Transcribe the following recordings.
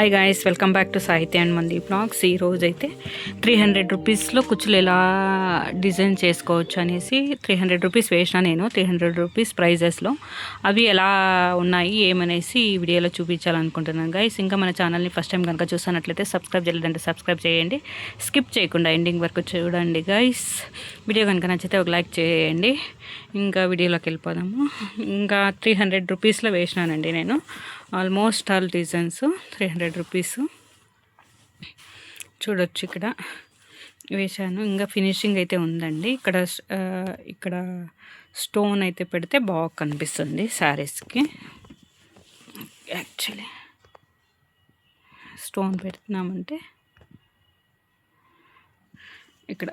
Bye, guys. Guys welcome back to Sahithya and మంది blogs ఈ అయితే త్రీ హండ్రెడ్ రూపీస్లో కుచ్చులు ఎలా డిజైన్ చేసుకోవచ్చు అనేసి త్రీ హండ్రెడ్ రూపీస్ వేసిన నేను. త్రీ హండ్రెడ్ రూపీస్ ప్రైజెస్లో అవి ఎలా ఉన్నాయి ఏమనేసి ఈ వీడియోలో చూపించాలనుకుంటున్నాను గైస్ ఇంకా మన ఛానల్ని ఫస్ట్ టైం కనుక చూస్తున్నట్లయితే సబ్స్క్రైబ్ చేయలేదంటే సబ్స్క్రైబ్ చేయండి. స్కిప్ చేయకుండా ఎండింగ్ వరకు చూడండి గైస్ వీడియో కనుక నచ్చితే ఒక లైక్ చేయండి. ఇంకా వీడియోలోకి వెళ్ళిపోదాము. ఇంకా త్రీ హండ్రెడ్ రూపీస్లో వేసినానండి నేను. Almost all designs three hundred rupees చూడొచ్చు ఇక్కడ. వేశాను. ఇంకా ఫినిషింగ్ అయితే ఉందండి. ఇక్కడ ఇక్కడ స్టోన్ అయితే పెడితే బాగా కనిపిస్తుంది శారీస్కి. యాక్చువల్లీ స్టోన్ పెడుతున్నామంటే ఇక్కడ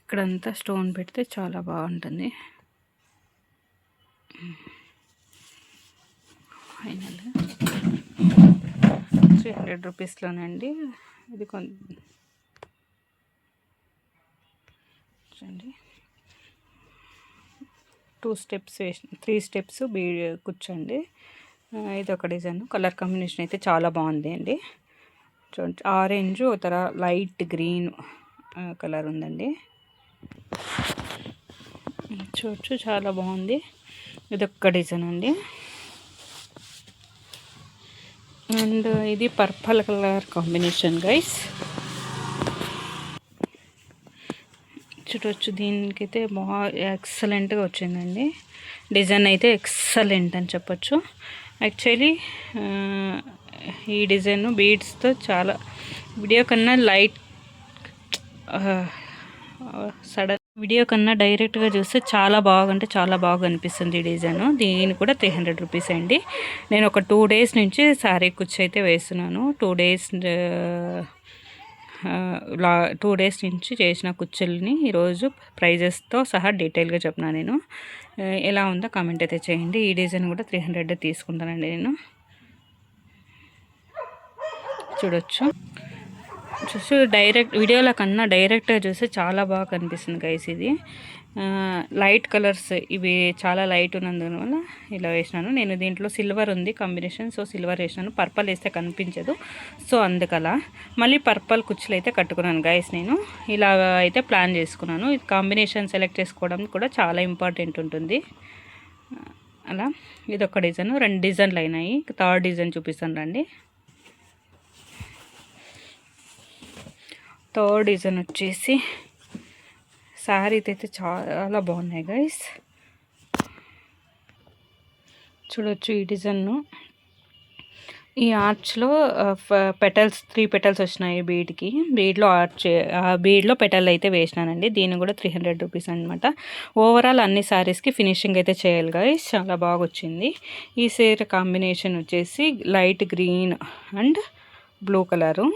ఇక్కడంతా స్టోన్ పెడితే చాలా బాగుంటుంది. ఫైనల్గా త్రీ హండ్రెడ్ రూపీస్లోనండి ఇది కొన్ టూ స్టెప్స్ వేసి త్రీ స్టెప్స్ బీ కూర్చోండి. ఇది ఒక డిజైన్. కలర్ కాంబినేషన్ అయితే చాలా బాగుంది అండి. చూడండి ఆరెంజ్ తర లైట్ గ్రీన్ కలర్ ఉందండి. చూడచ్చు చాలా బాగుంది. ఇది ఒక్క డిజైన్ అండి. అండ్ ఇది పర్పల్ కలర్ కాంబినేషన్ గైస్ చూడవచ్చు దీనికైతే బాగా ఎక్సలెంట్గా వచ్చిందండి. డిజైన్ అయితే ఎక్సలెంట్ అని చెప్పొచ్చు. యాక్చువల్లీ ఈ డిజైన్ బీడ్స్తో చాలా వీడియో కన్నా లైట్ సడన్ వీడియో కన్నా డైరెక్ట్గా చూస్తే చాలా బాగా అంటే చాలా బాగా అనిపిస్తుంది ఈ డిజైన్. దీని కూడా త్రీ హండ్రెడ్ రూపీస్ అండి. నేను ఒక టూ డేస్ నుంచి శారీ కుచ్చి అయితే వేస్తున్నాను. టూ డేస్ లా టూ డేస్ నుంచి చేసిన కుచ్చుల్ని ఈరోజు ప్రైజెస్తో సహా డీటెయిల్గా చెప్పినా నేను. ఎలా ఉందో కామెంట్ అయితే చేయండి. ఈ డిజైన్ కూడా త్రీ హండ్రెడ్ తీసుకుంటానండి నేను. చూడొచ్చు. చూసి డైరెక్ట్ వీడియోలో కన్నా డైరెక్ట్గా చూస్తే చాలా బాగా కనిపిస్తుంది గైస్ ఇది. లైట్ కలర్స్ ఇవి చాలా లైట్ ఉన్నందువల్ల ఇలా వేసినాను. నేను దీంట్లో సిల్వర్ ఉంది కాంబినేషన్ సో సిల్వర్ వేసినాను. పర్పల్ వేస్తే కనిపించదు. సో అందుకలా. మళ్ళీ పర్పల్ కుచ్చులు అయితే కట్టుకున్నాను గైస్ నేను. ఇలా అయితే ప్లాన్ చేసుకున్నాను. ఇది కాంబినేషన్ సెలెక్ట్ చేసుకోవడం కూడా చాలా ఇంపార్టెంట్ ఉంటుంది. అలా. ఇది ఒక డిజైన్ రెండు డిజైన్లు అయినాయి. థర్డ్ డిజైన్ చూపిస్తాను రండి. థర్డ్ డిజైన్ వచ్చేసి శారీ అయితే చాలా బాగున్నాయి గైస్ చూడొచ్చు ఈ డిజైన్ను ఈ ఆర్చ్లో పెటల్స్ త్రీ పెటల్స్ వచ్చినాయి బీడ్కి బీడ్లో ఆర్చ్ ఆ బీడ్లో పెటల్ అయితే వేసినానండి. దీన్ని కూడా త్రీ హండ్రెడ్ రూపీస్ అనమాట ఓవరాల్ అన్ని శారీస్కి ఫినిషింగ్ అయితే చేయాలి గైస్ చాలా బాగా వచ్చింది. ఈ సీర కాంబినేషన్ వచ్చేసి light green and blue colour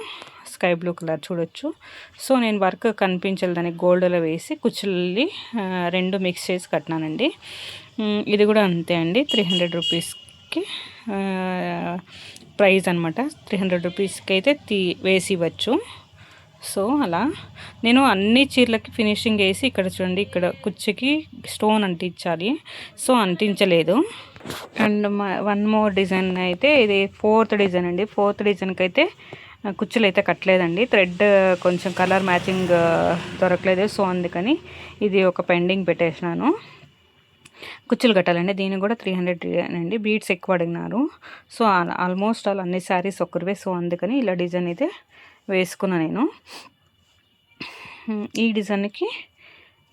sky blue colour చూడొచ్చు. సో నేను వర్క్ కనిపించాలి గోల్డ్లో వేసి కుచ్చుల్ని రెండు మిక్స్ చేసి కట్టినానండి. ఇది కూడా అంతే అండి. త్రీ హండ్రెడ్ రూపీస్కి ప్రైస్ అనమాట త్రీ హండ్రెడ్ రూపీస్కి అయితే తీ వేసి ఇవ్వచ్చు. సో అలా నేను అన్ని చీరలకి ఫినిషింగ్ వేసి ఇక్కడ చూడండి ఇక్కడ కుచ్చికి స్టోన్ అంటించాలి. సో అంటించలేదు. అండ్ వన్ మోర్ డిజైన్ అయితే ఇది ఫోర్త్ డిజైన్ అండి. ఫోర్త్ డిజైన్కి అయితే కుచ్చులు అయితే కట్టలేదండి. థ్రెడ్ కొంచెం కలర్ మ్యాచింగ్ దొరకలేదు. సో అందుకని ఇది ఒక పెండింగ్ పెట్టేసినాను. కుచ్చులు కట్టాలండి. దీనికి కూడా త్రీ హండ్రెడ్ అండి. బీడ్స్ ఎక్కువ అడిగినారు. సో ఆల్మోస్ట్ ఆల్ అన్ని శారీస్ ఒక్కరివే సో అందుకని ఇలా డిజైన్ అయితే వేసుకున్నా నేను. ఈ డిజైన్కి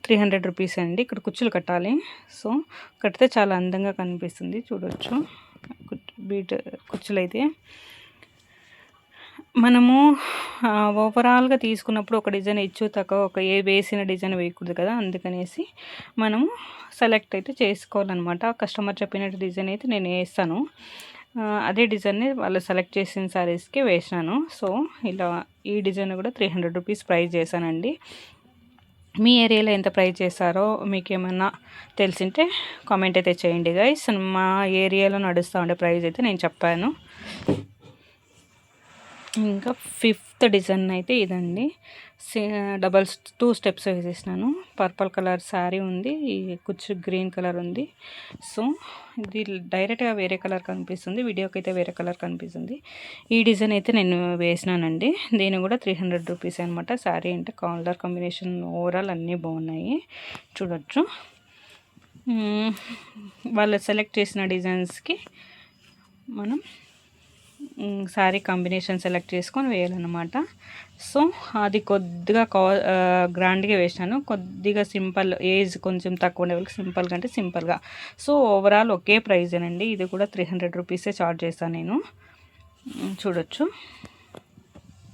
త్రీ హండ్రెడ్ రూపీస్ అండి. ఇక్కడ కుచ్చులు కట్టాలి. సో కడితే చాలా అందంగా కనిపిస్తుంది. చూడొచ్చు. బీట్ కుచ్చులు అయితే మనము ఓవరాల్గా తీసుకున్నప్పుడు ఒక డిజైన్ ఇచ్చు తక్కువ ఒక ఏ వేసిన డిజైన్ వేయకూడదు కదా? అందుకనేసి మనము సెలెక్ట్ అయితే చేసుకోవాలన్నమాట. కస్టమర్ చెప్పినట్టు డిజైన్ అయితే నేను వేస్తాను. అదే డిజైన్ని వాళ్ళు సెలెక్ట్ చేసిన శారీస్కి వేసినాను. సో ఇలా ఈ డిజైన్ కూడా త్రీ హండ్రెడ్ రూపీస్ ప్రైస్ చేశానండి. మీ ఏరియాలో ఎంత ప్రైస్ చేస్తారో మీకు ఏమన్నా తెలిసింటే కామెంట్ అయితే చేయండి గైస్ మా ఏరియాలో నడుస్తూ ఉండే ప్రైస్ అయితే నేను చెప్పాను. ఇంకా ఫిఫ్త్ డిజైన్ అయితే ఇదండి. డబల్ టూ స్టెప్స్ వేసేసినాను పర్పుల్ కలర్ శారీ ఉంది కుచ్చు గ్రీన్ కలర్ ఉంది. సో ఇది డైరెక్ట్గా వేరే కలర్ కనిపిస్తుంది వీడియోకి అయితే వేరే కలర్ కనిపిస్తుంది. ఈ డిజైన్ అయితే నేను వేసినానండి. దీని కూడా త్రీ హండ్రెడ్ రూపీస్ అనమాట శారీ అంటే కాలర్ కాంబినేషన్ ఓవరాల్ అన్నీ బాగున్నాయి. చూడొచ్చు. వాళ్ళు సెలెక్ట్ చేసిన డిజైన్స్కి మనం శారీ కాంబినేషన్ సెలెక్ట్ చేసుకొని వేయాలన్నమాట. సో అది కొద్దిగా కా గ్రాండ్గా వేసినాను. కొద్దిగా సింపుల్ ఏజ్ కొంచెం తక్కువ ఉండే వాళ్ళకి సింపుల్గా అంటే సింపుల్గా. సో ఓవరాల్ ఒకే ప్రైజేనండి ఇది కూడా త్రీ హండ్రెడ్ రూపీసే చార్జ్ చేస్తాను నేను. చూడొచ్చు.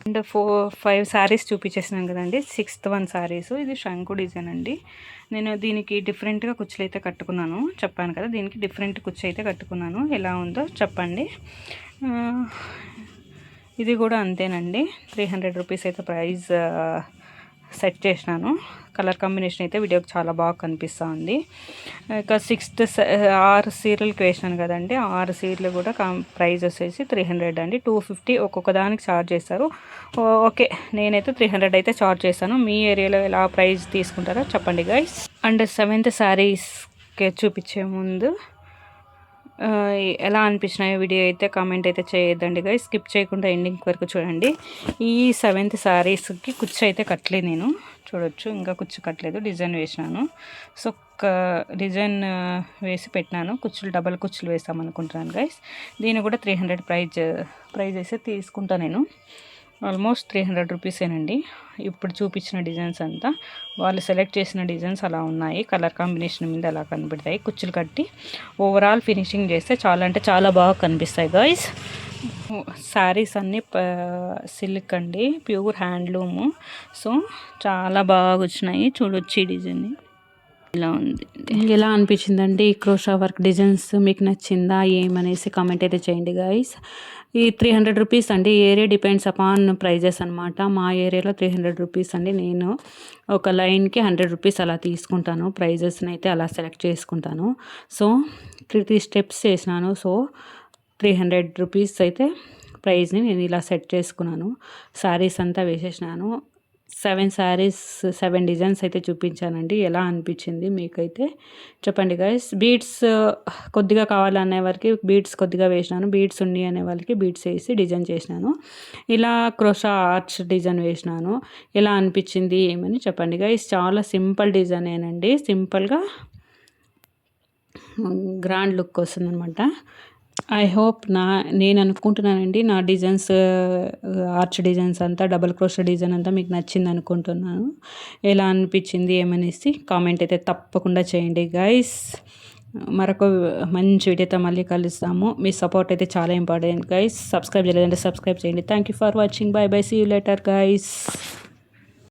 అండ్ ఫోర్ ఫైవ్ శారీస్ చూపించేసినాను కదండి. సిక్స్త్ వన్ శారీస్ ఇది శంకు డిజైన్ అండి. నేను దీనికి డిఫరెంట్గా కుచ్చులు అయితే కట్టుకున్నాను. చెప్పాను కదా దీనికి డిఫరెంట్ కుచ్చు అయితే కట్టుకున్నాను. ఎలా ఉందో చెప్పండి. ఇది కూడా అంతేనండి. త్రీ హండ్రెడ్ రూపీస్ అయితే ప్రైస్ సెట్ చేసినాను. కలర్ కాంబినేషన్ అయితే వీడియోకి చాలా బాగా కనిపిస్తూ ఉంది. ఇక సిక్స్త్ ఆరు సీరియల్కి వేసినాను కదండి. ఆరు సీరలు కూడా ప్రైస్ వచ్చేసి త్రీ హండ్రెడ్ అండి. టూ ఫిఫ్టీ ఒక్కొక్క దానికి ఛార్జ్ చేస్తారు. ఓకే నేనైతే త్రీ హండ్రెడ్ అయితే ఛార్జ్ చేస్తాను. మీ ఏరియాలో ఎలా ప్రైస్ తీసుకుంటారో చెప్పండి గైస్ అండ్ సెవెంత్ శారీస్కి చూపించే ముందు ఎలా అనిపించినాయో వీడియో అయితే కామెంట్ అయితే చేయొద్దండి గా స్కిప్ చేయకుండా ఎండింగ్ వరకు చూడండి. ఈ సెవెంత్ శారీస్కి కుచ్చు అయితే కట్టలేదు నేను. చూడొచ్చు. ఇంకా కుచ్చు కట్టలేదు. డిజైన్ వేసినాను. సో డిజైన్ వేసి పెట్టినాను. కుచ్చులు డబల్ కుచ్చులు వేస్తాం అనుకుంటున్నాను గైస్ దీన్ని కూడా త్రీ హండ్రెడ్ ప్రైజ్ ప్రైజ్ అయితే తీసుకుంటా నేను. ఆల్మోస్ట్ త్రీ హండ్రెడ్ రూపీసేనండి. ఇప్పుడు చూపించిన డిజైన్స్ అంతా. వాళ్ళు సెలెక్ట్ చేసిన డిజైన్స్ అలా ఉన్నాయి. కలర్ కాంబినేషన్ మీద అలా కనబడతాయి. కుచ్చులు కట్టి ఓవరాల్ ఫినిషింగ్ చేస్తే చాలా అంటే చాలా బాగా కనిపిస్తాయి గాయస్. శారీస్ అన్నీ సిల్క్ అండి. Pure handloom. సో చాలా బాగా వచ్చినాయి. చూడొచ్చు ఈ డిజైన్ ఇలా ఉంది. ఎలా అనిపించిందండి? ఈ క్రోషా వర్క్ డిజైన్స్ మీకు నచ్చిందా? ఏమనేసి కామెంట్ అయితే చేయండి గాయస్ ఈ త్రీ హండ్రెడ్ రూపీస్ అండి ఏరియా డిపెండ్స్ అపాన్ ప్రైజెస్ అనమాట మా ఏరియాలో త్రీ హండ్రెడ్ రూపీస్ అండి. నేను ఒక లైన్కి హండ్రెడ్ రూపీస్ అలా తీసుకుంటాను. ప్రైజెస్ని అయితే అలా సెలెక్ట్ చేసుకుంటాను. సో త్రీ స్టెప్స్ చేసినాను. సో త్రీ హండ్రెడ్ రూపీస్ అయితే ప్రైజ్ని నేను ఇలా సెట్ చేసుకున్నాను. శారీస్ అంతా వేసేసినాను. సెవెన్ శారీస్ సెవెన్ డిజైన్స్ అయితే చూపించానండి. ఎలా అనిపించింది మీకైతే? చెప్పండి గైస్ బీడ్స్ కొద్దిగా కావాలనే వారికి బీడ్స్ కొద్దిగా వేసినాను. బీడ్స్ ఉండి అనే వాళ్ళకి బీడ్స్ వేసి డిజైన్ చేసినాను. ఇలా క్రోషా ఆర్చ్ డిజైన్ వేసినాను. ఎలా అనిపించింది ఏమని చెప్పండి గైస్ చాలా సింపుల్ డిజైనేనండి సింపుల్గా గ్రాండ్ లుక్ వస్తుంది అనమాట ఐ హోప్ నా నేను అనుకుంటున్నానండి నా డిజైన్స్ ఆర్చ్ డిజైన్స్ అంతా డబల్ క్రోష్ డిజైన్ అంతా మీకు నచ్చింది అనుకుంటున్నాను. ఎలా అనిపించింది ఏమనేసి కామెంట్ అయితే తప్పకుండా చేయండి గైస్ మరొక మంచి వీడియోతో మళ్ళీ కలుస్తాము. మీ సపోర్ట్ అయితే చాలా ఇంపార్టెంట్ గైస్ సబ్స్క్రైబ్ చేయలేదంటే సబ్స్క్రైబ్ చేయండి. Thank you for watching bye bye see you later guys